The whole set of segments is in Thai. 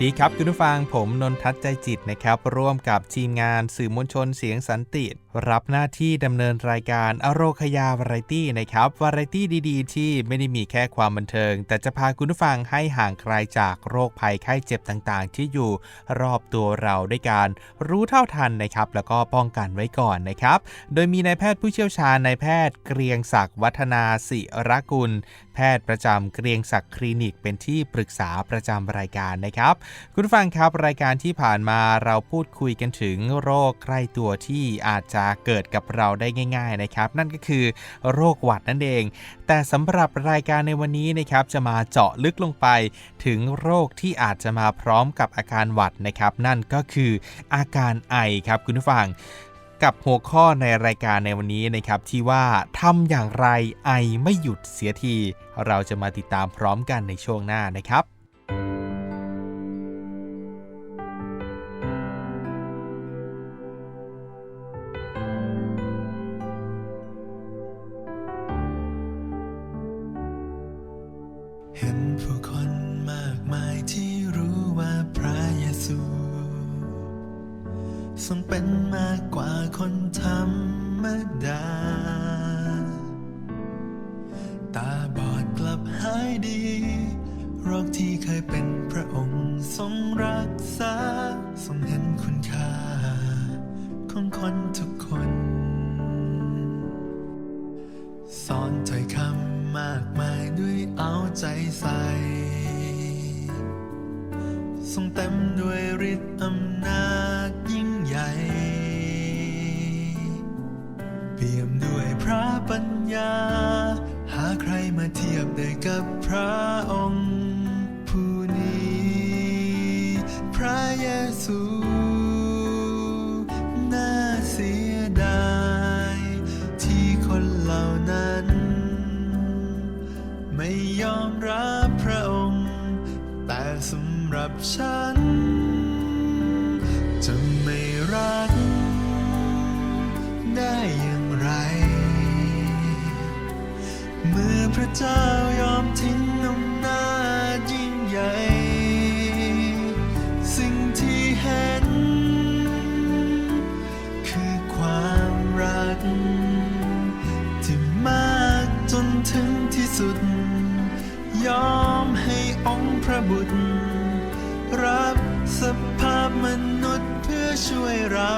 สวัสดีครับคุณผู้ฟังผมนนทัศน์ใจจิตนะครับ ร่วมกับทีมงานสื่อมวลชนเสียงสันติ รับหน้าที่ดำเนินรายการอโรคยาวาไรตี้นะครับวาไรตี้ดีๆ ที่ไม่ได้มีแค่ความบันเทิง แต่จะพาคุณผู้ฟังให้ห่างไกลจากโรคภัยไข้เจ็บต่างๆ ที่อยู่รอบตัวเราด้วยการรู้เท่าทันนะครับ แล้วก็ป้องกันไว้ก่อนนะครับ โดยมีนายแพทย์ผู้เชี่ยวชาญนายแพทย์เกรียงศักดิ์วัฒนาศิรกุล แพทย์ประจำเกรียงศักดิ์คลินิกเป็นที่ปรึกษาประจำรายการนะครับคุณฟังครับรายการที่ผ่านมาเราพูดคุยกันถึงโรคใกล้ตัวที่อาจจะเกิดกับเราได้ง่าย ๆนะครับ นั่นก็คือโรคหวัดนั่นเอง แต่สำหรับรายการในวันนี้นะครับจะมาเจาะลึกลงไป ถึงโรคที่อาจจะมาพร้อมกับอาการหวัดนะครับ นั่นก็คืออาการไอครับคุณผู้ฟังกับหัวข้อในรายการในวันนี้นะครับที่ว่าทำอย่างไรไอไม่หยุดเสียที เราจะมาติดตามพร้อมกันในช่วงหน้านะครับ คนธรรมดา มนุษย์เพื่อช่วยเรา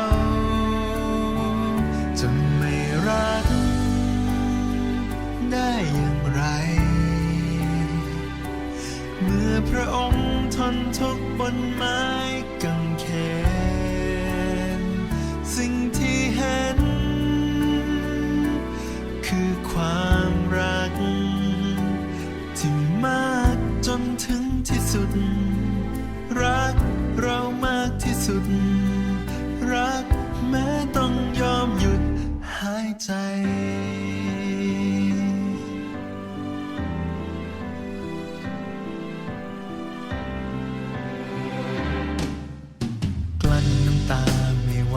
จะไม่รักได้อย่างไร เมื่อพระองค์ทนทุกข์บนไม้กางเขนสิ่งที่ สุด รักแม้ต้องยอมหยุดหายใจกลั้นน้ำตาไม่ไหว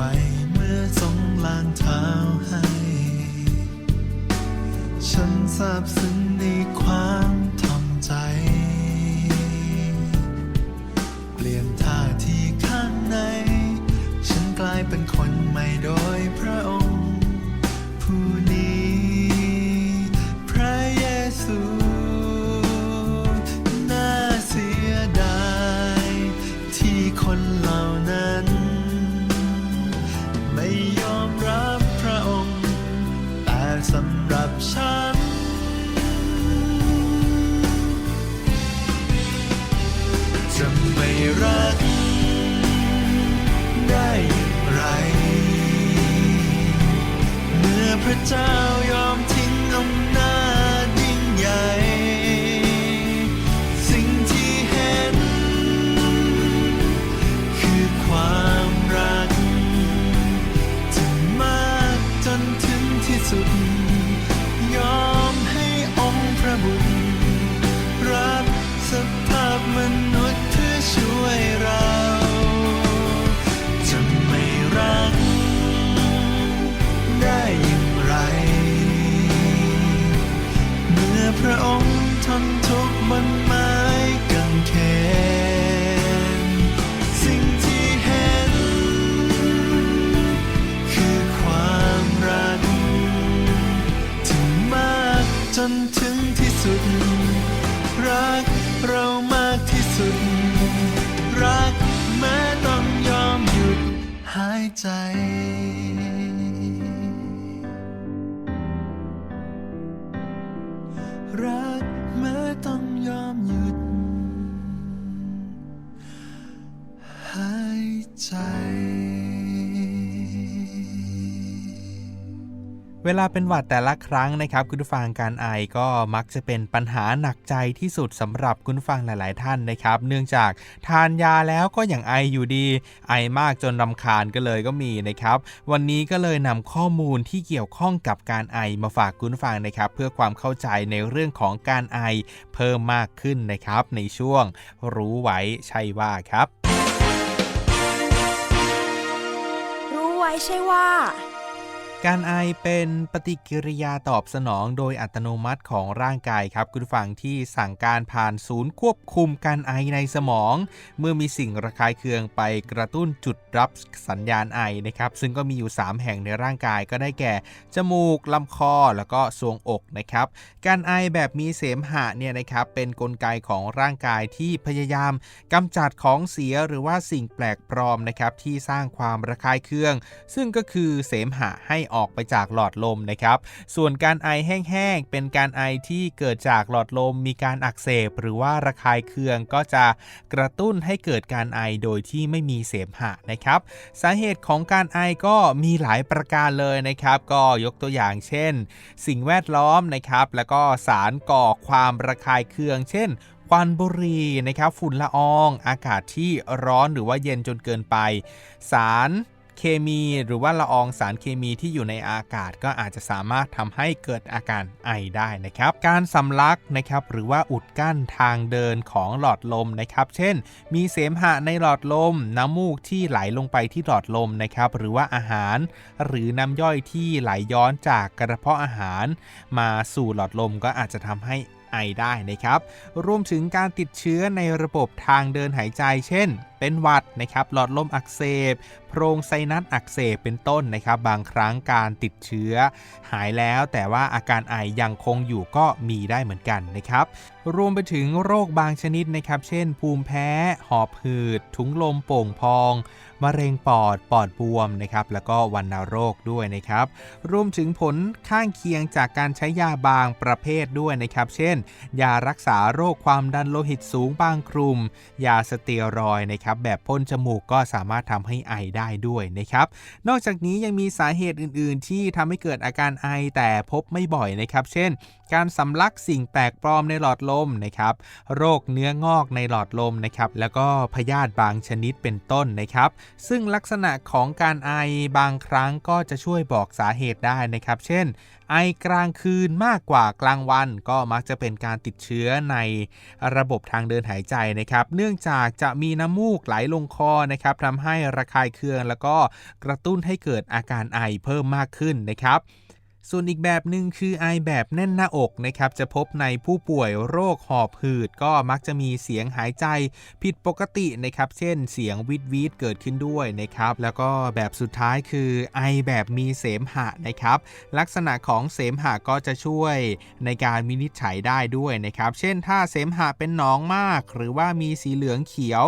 เมื่อทรงล้างเท้าให้ฉันซาบซึ้งในความทอม เวลาเป็นหวัดแต่ละครั้งนะครับคุณผู้ฟังการไอก็มักจะเป็นปัญหาหนักใจที่สุดสำหรับคุณฟังหลาย ๆ ท่านนะครับ เนื่องจากทานยาแล้วก็ยังไออยู่ดี ไอมากจนรำคาญก็เลยก็มีนะครับ วันนี้ก็เลยนำข้อมูลที่เกี่ยวข้องกับการไอมาฝากคุณฟังนะครับ เพื่อความเข้าใจในเรื่องของการไอเพิ่มมากขึ้นนะครับ ในช่วงรู้ไว้ใช่ว่าครับ รู้ไว้ใช่ว่า การไอเป็นปฏิกิริยาตอบสนองโดยอัตโนมัติของร่างกายครับคุณฟังที่สั่งการผ่านศูนย์ควบคุมการไอในสมอง เมื่อมีสิ่งระคายเคืองไปกระตุ้นจุดรับสัญญาณไอนะครับซึ่งก็มีอยู่ 3 แห่งในร่างกายก็ได้แก่ จมูกลำคอแล้วก็ทรวงอกนะครับการไอแบบมีเสมหะเนี่ยนะครับเป็นนกลไกของร่างกายที่พยายามกำจัดของเสียหรือว่าสิ่งแปลกปลอมนะครับที่สร้างความระคายเคือง ซึ่งก็คือเสมหะให้ออกไปจากหลอดลมนะครับ ส่วนการไอแห้งๆ เป็นการไอที่เกิดจากหลอดลมมีการอักเสบ หรือว่าระคายเคืองก็จะกระตุ้นให้เกิดการไอโดยที่ไม่มีเสมหะนะครับ สาเหตุของการไอก็มีหลายประการเลยนะครับ ก็ยกตัวอย่างเช่น สิ่งแวดล้อมนะครับ แล้วก็สารก่อความระคายเคือง เช่นควันบุหรี่นะครับ ฝุ่นละออง อากาศที่ร้อนหรือว่าเย็นจนเกินไป สาร เคมีหรือว่าละอองสารเคมีที่อยู่ในอากาศก็อาจจะสามารถทำให้เกิดอาการไอได้นะครับ การสำลักนะครับหรือว่าอุดกั้นทางเดินของหลอดลมนะครับ เช่น มีเสมหะในหลอดลม น้ำมูกที่ไหลลงไปที่หลอดลมนะครับ หรือว่าอาหาร หรือน้ำย่อยที่ไหลย้อนจากกระเพาะอาหาร มาสู่หลอดลมก็อาจจะทำให้ ไอได้นะครับ รวมถึงการติดเชื้อในระบบทางเดินหายใจ เช่น เป็นหวัดนะครับหลอดลมอักเสบ โพรงไซนัสอักเสบเป็นต้นนะครับ บางครั้งการติดเชื้อ หายแล้วแต่ว่าอาการไอยังคงอยู่ก็มีได้เหมือนกันนะครับ รวมไปถึงโรคบางชนิดนะครับ เช่น ภูมิแพ้ หอบหืด ถุงลมโป่งพอง มะเร็งปอดปอดบวมนะครับแล้วก็วัณโรคด้วยนะครับรวมถึงผลข้างเคียงจากการใช้ยาบางประเภทด้วยนะครับเช่น ยารักษาโรคความดันโลหิตสูงบางกลุ่ม ยาสเตียรอยนะครับแบบพ่นจมูกก็สามารถทำให้ไอได้ด้วยนะครับนอกจากนี้ยังมีสาเหตุอื่น ๆ ที่ทำให้เกิดอาการไอแต่พบไม่บ่อยนะครับ เช่น การสำลักสิ่งแปลกปลอมในหลอดลมนะครับ โรคเนื้องอกในหลอดลมนะครับ แล้วก็พยาธิบางชนิดเป็นต้นนะครับซึ่งลักษณะของการไอบางครั้งก็จะช่วยบอกสาเหตุได้นะครับ เช่น ไอกลางคืนมากกว่ากลางวันก็มักจะเป็นการติดเชื้อในระบบทางเดินหายใจนะครับ เนื่องจากจะมีน้ำมูกไหลลงคอนะครับทำให้ระคายเคืองแล้วก็กระตุ้นให้เกิดอาการไอเพิ่มมากขึ้นนะครับ ส่วนอีกแบบหนึ่งคือไอแบบแน่นหน้าอกนะครับจะพบในผู้ป่วยโรคหอบหืด ก็มักจะมีเสียงหายใจผิดปกตินะครับ เช่นเสียงวิดวิดเกิดขึ้นด้วยนะครับ แล้วก็แบบสุดท้ายคือไอแบบมีเสมหะนะครับ ลักษณะของเสมหะก็จะช่วยในการวินิจฉัยได้ด้วยนะครับ เช่นถ้าเสมหะเป็นหนองมาก หรือว่ามีสีเหลืองเขียว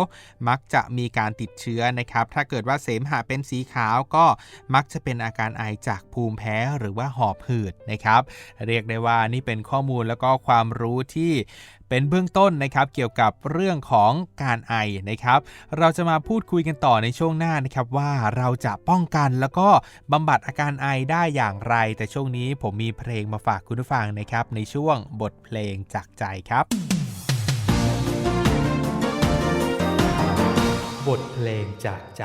มักจะมีการติดเชื้อนะครับ ถ้าเกิดว่าเสมหะเป็นสีขาวก็มักจะเป็นอาการไอจากภูมิแพ้หรือว่าหอบหืดนะครับ เรียกได้ว่านี่เป็นข้อมูลแล้วก็ความรู้ที่เป็นเบื้องต้นนะครับเกี่ยวกับเรื่องของการไอนะครับ เราจะมาพูดคุยกันต่อในช่วงหน้านะครับว่าเราจะป้องกันแล้วก็บำบัดอาการไอได้อย่างไร แต่ช่วงนี้ผมมีเพลงมาฝากคุณผู้ฟังนะครับ ในช่วงบทเพลงจากใจครับ บทเพลงจากใจ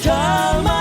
time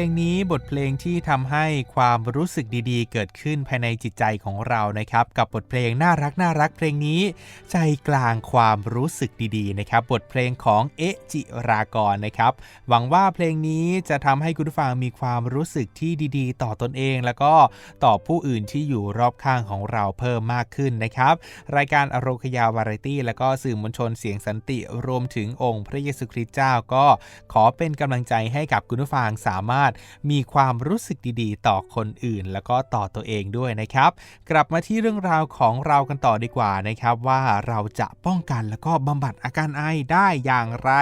พลงนี้บทเพลงที่ทำให้ความรู้สึกดีๆ เกิดขึ้นภายในจิตใจของเรานะครับ กับบทเพลงน่ารักน่ารักเพลงนี้ ใจกลางความรู้สึกดีๆนะครับ บทเพลงของเอจิรากรนะครับ หวังว่าเพลงนี้จะทำให้คุณผู้ฟังมีความรู้สึกที่ดี ๆ ต่อตนเอง แล้วก็ต่อผู้อื่นที่อยู่รอบข้างของเราเพิ่มมากขึ้นนะครับ รายการอโรคยาวาไรตี้ แล้วก็สื่อมวลชนเสียงสันติรวมถึงองค์พระเยซูคริสต์เจ้าก็ขอเป็นกำลังใจให้กับคุณผู้ฟังสามารถมีความรู้สึกดีๆ ต่อคนอื่น แล้วก็ต่อตัวเองด้วยนะครับ กลับมาที่เรื่องราวของเรากันต่อดีกว่านะครับ ว่าเราจะป้องกันแล้วก็บำบัดอาการไอได้อย่างไร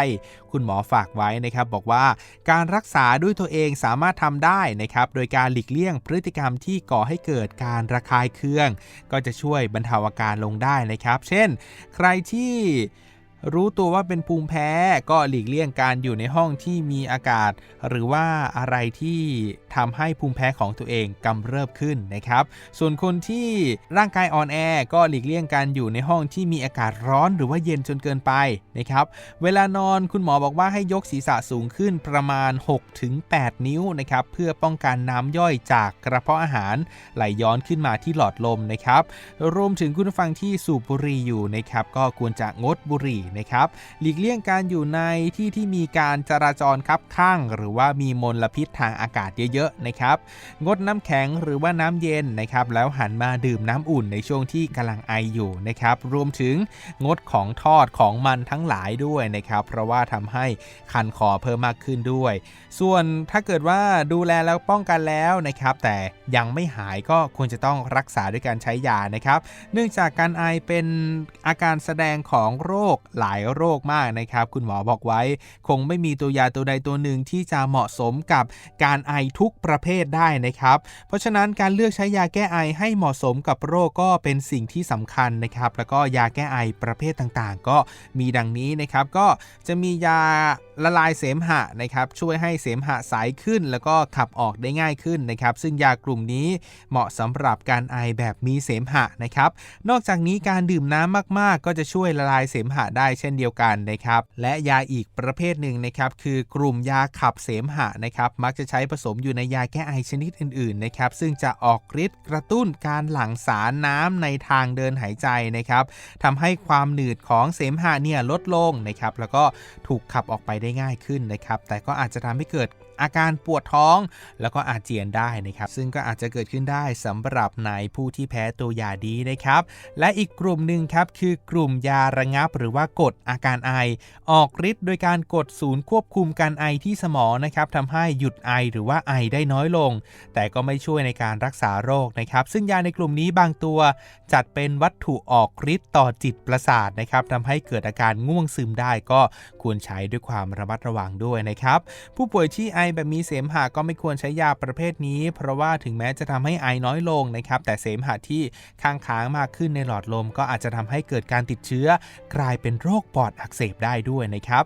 คุณหมอฝากไว้นะครับบอกว่าการรักษาด้วยตัวเองสามารถทำได้นะครับโดยการหลีกเลี่ยงพฤติกรรมที่ก่อให้เกิดการระคายเคือง ก็จะช่วยบรรเทาอาการลงได้นะครับ เช่น ใครที่ รู้ตัวว่าเป็นภูมิแพ้ก็หลีกเลี่ยงการอยู่ในห้องที่มีอากาศ หรือว่าอะไรที่ทำให้ภูมิแพ้ของตัวเองกำเริบขึ้นนะครับ ส่วนคนที่ร่างกายอ่อนแอก็หลีกเลี่ยงการอยู่ในห้องที่มีอากาศร้อนหรือว่าเย็นจนเกินไปนะครับ เวลานอนคุณหมอบอกว่าให้ยกศีรษะสูงขึ้นประมาณ 6-8 นิ้วนะครับเพื่อป้องกันน้ำย่อยจากกระเพาะอาหารไหลย้อนขึ้นมาที่หลอดลมนะครับ รวมถึงคุณฟังที่สูบบุหรี่อยู่นะครับก็ควรจะงดบุหรี่นะครับหลีกเลี่ยงการอยู่ในที่ที่มีการจราจรคับข้าง หรือว่ามีมลพิษทางอากาศเยอะๆนะครับงดน้ำแข็งหรือว่าน้ำเย็นนะครับแล้วหันมาดื่มน้ำอุ่นในช่วงที่กำลังไออยู่นะครับรวมถึงงดของทอดของมันทั้งหลายด้วยนะครับเพราะว่าทำให้คันคอเพิ่มมากขึ้นด้วย ส่วนถ้าเกิดว่าดูแลแล้วป้องกันแล้วนะครับแต่ยังไม่หายก็ควรจะต้องรักษาด้วยการใช้ยานะครับ เนื่องจากการไอเป็นอาการแสดงของโรคหลายโรคมากนะครับ คุณหมอบอกไว้ คงไม่มีตัวยาตัวใดตัวหนึ่งที่จะเหมาะสมกับการไอทุกประเภทได้นะครับ เพราะฉะนั้นการเลือกใช้ยาแก้ไอให้เหมาะสมกับโรคก็เป็นสิ่งที่สำคัญนะครับ แล้วก็ยาแก้ไอประเภทต่างๆ ก็มีดังนี้นะครับก็จะมียาละลายเสมหะนะครับช่วยให้เสมหะใสขึ้น แล้วก็ขับออกได้ง่ายขึ้นนะครับซึ่งยากลุ่มนี้เหมาะสำหรับการไอแบบมีเสมหะนะครับนอกจากนี้การดื่มน้ำมากๆ ก็จะช่วยละลายเสมหะได้เช่นเดียวกันนะครับ และยาอีกประเภทหนึ่งนะครับคือกลุ่มยาขับเสมหะนะครับ มักจะใช้ผสมอยู่ในยาแก้ไอชนิดอื่นๆนะครับ ซึ่งจะออกฤทธิ์กระตุ้นการหลั่งสารน้ำในทางเดินหายใจนะครับทำให้ความหนืดของเสมหะเนี่ยลดลงนะครับ แล้วก็ถูกขับออกไปได้ง่ายขึ้นนะครับ แต่ก็อาจจะทำให้เกิดอาการปวดท้อง แล้วก็อาเจียนได้นะครับ ซึ่งก็อาจจะเกิดขึ้นได้สำหรับในผู้ที่แพ้ตัวยาดีนะครับ และอีกกลุ่มหนึ่งครับคือกลุ่มยาระงับ หรือว่ากดอาการไอ ออกฤทธิ์โดยการกดศูนย์ควบคุมการไอที่สมองนะครับทำให้หยุดไอหรือว่าไอได้น้อยลง แต่ก็ไม่ช่วยในการรักษาโรคนะครับซึ่งยาในกลุ่มนี้บางตัว จัดเป็นวัตถุออกฤทธิ์ต่อจิตประสาทนะครับทำให้เกิดอาการง่วงซึมได้ก็ควรใช้ด้วยความระมัดระวังด้วยนะครับผู้ป่วยที่ไอแบบมีเสมหะก็ไม่ควรใช้ยาประเภทนี้ เพราะว่าถึงแม้จะทำให้ไอน้อยลงนะครับแต่เสมหะที่ค้างค้างมากขึ้นในหลอดลม ก็อาจจะทำให้เกิดการติดเชื้อกลายเป็นโรคปอดอักเสบได้ด้วยนะครับ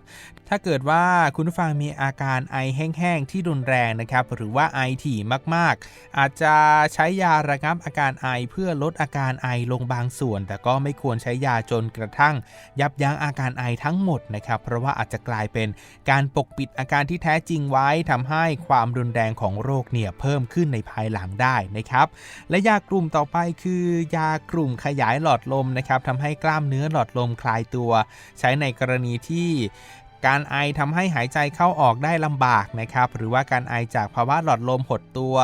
ถ้าเกิดว่าคุณผู้ฟังมีอาการไอแห้งๆที่รุนแรงนะครับ หรือว่าไอถี่มากๆ อาจจะใช้ยาระงับอาการไอเพื่อลดอาการไอลงบางส่วน แต่ก็ไม่ควรใช้ยาจนกระทั่ง ยับยั้งอาการไอทั้งหมดนะครับ เพราะว่าอาจจะกลายเป็นการปกปิดอาการที่แท้จริงไว้ทำให้ความรุนแรงของโรคเนี่ยเพิ่มขึ้นในภายหลังได้นะครับ และยากลุ่มต่อไปคือยากลุ่มขยายหลอดลมนะครับทำให้กล้ามเนื้อหลอดลมคลายตัวใช้ในกรณีที่ การไอทำให้หายใจเข้าออกได้ลำบากนะครับ หรือว่าการไอจากภาวะหลอดลมหดตัว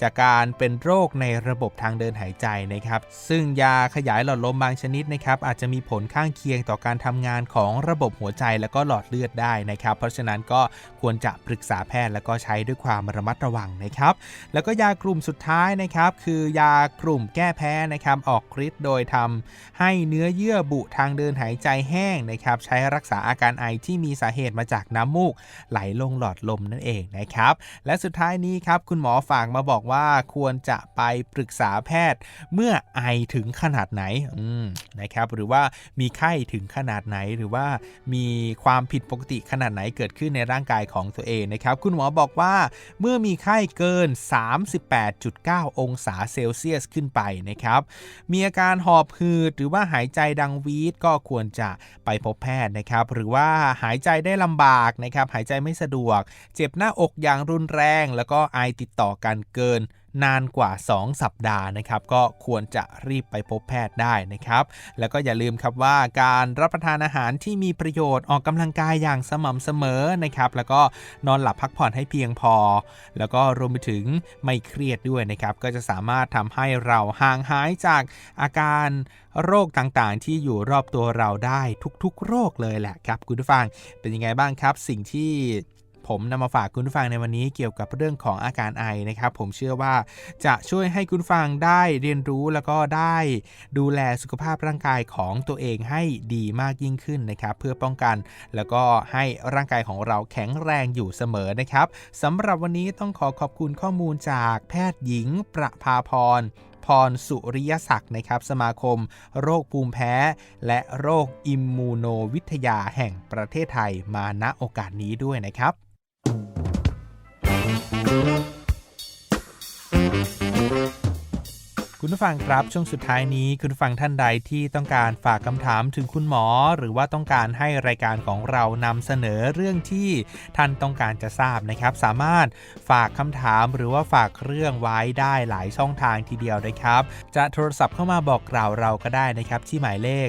จากการเป็นโรคในระบบทางเดินหายใจนะครับ ซึ่งยาขยายหลอดลมบางชนิดนะครับอาจจะมีผลข้างเคียงต่อการทำงานของระบบหัวใจและก็หลอดเลือดได้นะครับ เพราะฉะนั้นก็ควรจะปรึกษาแพทย์แล้วก็ใช้ด้วยความระมัดระวังนะครับ แล้วก็ยากลุ่มสุดท้ายนะครับ คือยากลุ่มแก้แพ้นะครับออกฤทธิ์โดยทำให้เนื้อเยื่อบุทางเดินหายใจแห้งนะครับใช้รักษาอาการไอที่มีสาเหตุมาจากน้ำมูกไหลลงหลอดลมนั่นเองนะครับ และสุดท้ายนี้ครับคุณหมอฝากมาบอกว่าควรจะไปปรึกษาแพทย์เมื่อไอถึงขนาดไหนนะครับ หรือว่ามีไข้ถึงขนาดไหนหรือว่ามีความผิดปกติขนาดไหนเกิดขึ้นในร่างกายของตัวเองนะครับ คุณหมอบอกว่าเมื่อมีไข้เกิน 38.9 องศาเซลเซียสขึ้นไปนะครับ มีอาการหอบหืดหรือว่าหายใจดังวีดก็ควรจะไปพบแพทย์นะครับ หรือว่าหายใจจได้ลำบากนะครับหายใจไม่สะดวก เจ็บหน้าอกอย่างรุนแรง แล้วก็ไอติดต่อกันเกิน นานกว่า 2 สัปดาห์นะครับ ก็ควรจะรีบไปพบแพทย์ได้นะครับ แล้วก็อย่าลืมครับว่าการรับประทานอาหารที่มีประโยชน์ออกกำลังกายอย่างสม่ำเสมอนะครับ แล้วก็นอนหลับพักผ่อนให้เพียงพอ แล้วก็รวมไปถึงไม่เครียดด้วยนะครับ ก็จะสามารถทำให้เราห่างหายจากอาการโรคต่างๆ ที่อยู่รอบตัวเราได้ทุกๆ โรคเลยแหละครับคุณผู้ฟังเป็นยังไงบ้างครับ สิ่งที่ ผมนำมาฝากคุณผู้ฟังในวันนี้เกี่ยวกับเรื่องของอาการไอนะครับ ผมเชื่อว่าจะช่วยให้คุณฟังได้เรียนรู้แล้วก็ได้ดูแลสุขภาพร่างกายของตัวเองให้ดีมากยิ่งขึ้นนะครับ เพื่อป้องกันแล้วก็ให้ร่างกายของเราแข็งแรงอยู่เสมอนะครับสำหรับวันนี้ต้องขอขอบคุณข้อมูลจากแพทย์หญิงประภาพรพรสุริยศักดิ์นะครับ สมาคม โรคภูมิแพ้ และโรคอิมมูโนวิทยาแห่งประเทศไทยมาณโอกาสนี้ด้วยนะครับ คุณผู้ฟังครับช่วงสุดท้ายนี้คุณผู้ฟังท่านใดที่ต้องการฝากคำถามถึงคุณหมอ หรือว่าต้องการให้รายการของเรานำเสนอเรื่องที่ท่านต้องการจะทราบนะครับ สามารถฝากคำถามหรือว่าฝากเรื่องไว้ได้หลายช่องทางทีเดียวนะครับ จะโทรศัพท์เข้ามาบอกกล่าวเราก็ได้นะครับ ที่หมายเลข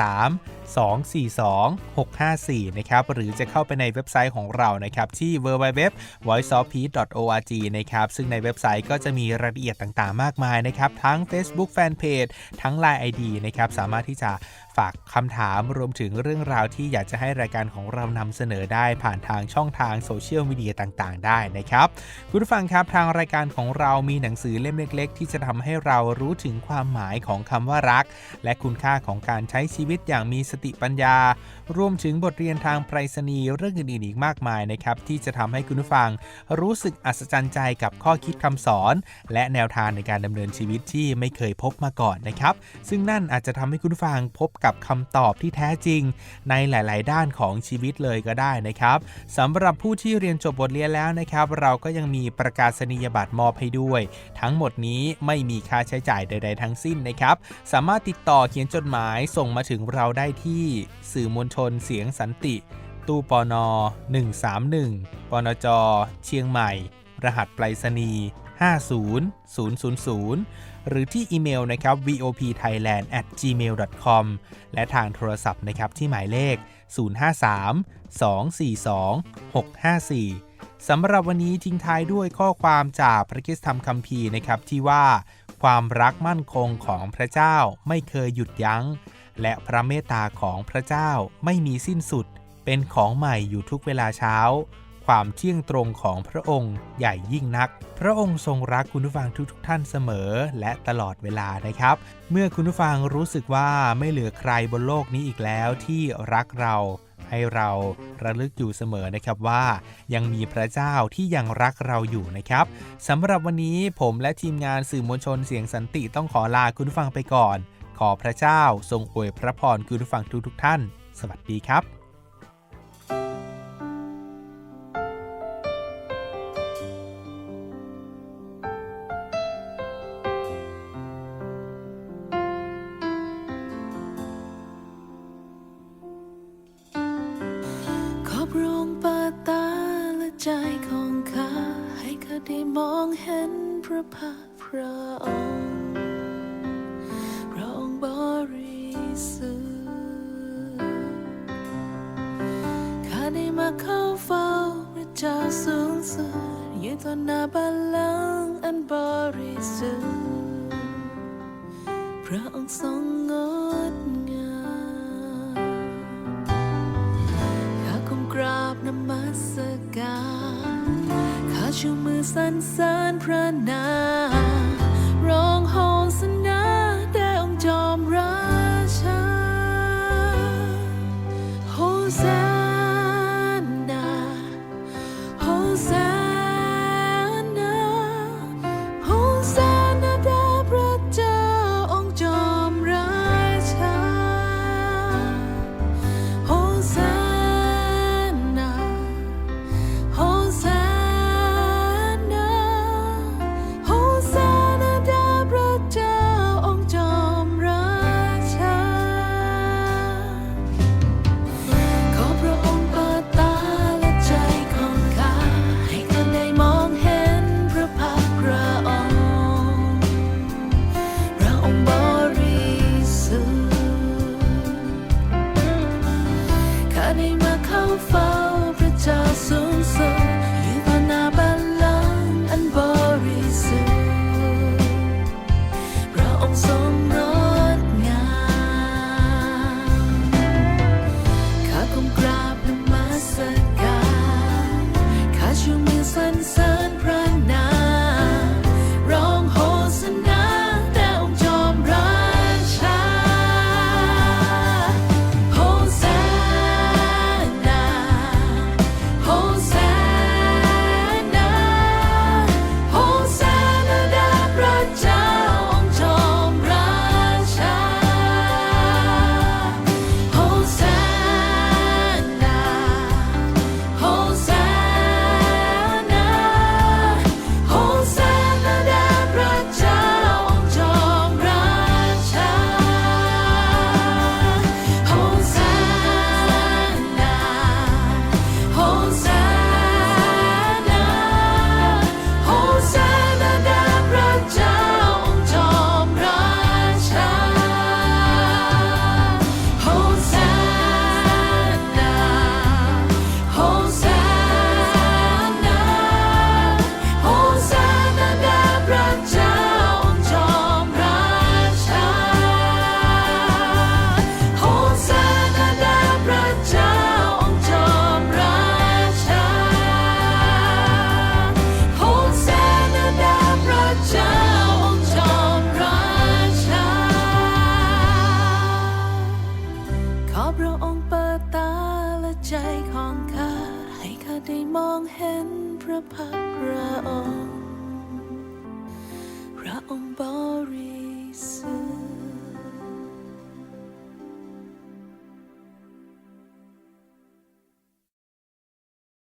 053 242 654 นะครับหรือจะเข้าไปในเว็บไซต์ของเรานะครับที่ www.voiceofpeace.org นะครับซึ่งในเว็บไซต์ก็จะมีรายละเอียดต่างๆ มากมายนะครับทั้ง Facebook Fanpage ทั้ง Line ID นะครับสามารถที่จะ ฝากคำถามรวมถึงเรื่องราวที่อยากจะให้รายการของเรานำเสนอได้ผ่านทางช่องทางโซเชียลมีเดียต่างๆ ได้นะครับ คุณผู้ฟังครับทางรายการของเรามีหนังสือเล่มเล็ก ๆ ที่จะทำให้เรารู้ถึงความหมายของคำว่ารัก และคุณค่าของการใช้ชีวิตอย่างมีสติปัญญารวมถึงบทเรียนทางไปรษณีย์เรื่องอื่นๆอีกมากมายนะครับที่จะทำให้คุณผู้ฟังรู้สึกอัศจรรย์ใจกับข้อคิดคำสอน และแนวทางในการดำเนินชีวิตที่ไม่เคยพบมาก่อนนะครับ ซึ่งนั่นอาจจะทำให้คุณผู้ฟังพบกับคำตอบที่แท้จริง ในหลาย ๆ ด้านของชีวิตเลยก็ได้นะครับสำหรับผู้ที่เรียนจบบทเรียนแล้วนะครับ เราก็ยังมีประกาศนียบัตรมอบให้ด้วย ทั้งหมดนี้ไม่มีค่าใช้จ่ายใด ๆ ทั้งสิ้นนะครับ สามารถติดต่อเขียนจดหมายส่งมาถึงเราได้ที่สื่อมวลชนเสียงสันติ ตู้ปอนอ131ปนจ เชียงใหม่ รหัสไปรษณีย์50000 หรือที่อีเมลนะครับ vopthailand at gmail com และทางโทรศัพท์นะครับที่หมายเลข 053 242 654สำหรับวันนี้ทิ้งท้ายด้วยข้อความจากพระคิดธรรมคัมภีร์นะครับที่ว่า ความรักมั่นคงของพระเจ้าไม่เคยหยุดยัง้ง และพระเมตตาของพระเจ้าไม่มีสิ้นสุด เป็นของใหม่อยู่ทุกเวลาเช้า ความเที่ยงตรงของพระองค์ใหญ่ยิ่งนัก พระองค์ทรงรักคุณผู้ฟังทุกๆท่านเสมอและตลอดเวลานะครับ เมื่อคุณผู้ฟังรู้สึกว่าไม่เหลือใครบนโลกนี้อีกแล้วที่รักเราให้เราระลึกอยู่เสมอนะครับว่ายังมีพระเจ้าที่ยังรักเราอยู่นะครับสำหรับวันนี้ผมและทีมงานสื่อมวลชนเสียงสันติต้องขอลาคุณผู้ฟังไปก่อน ขอพระเจ้าทรงอวยพระพรคุณผู้ฟังทุกๆท่าน สวัสดีครับใจของข้าให้ข้าได้มองเห็นพระพักพระองค์ ริสุทธิ์ข้าได้มาเข้าเฝ้าพระเจ้าสูงสุดยืนต่อหน้าบัลลังก์อันบริสุทธิ์พระองค์ทรงงดงามข้าคงกราบนมัสการข้าชูมือสรรเสริญพระนาม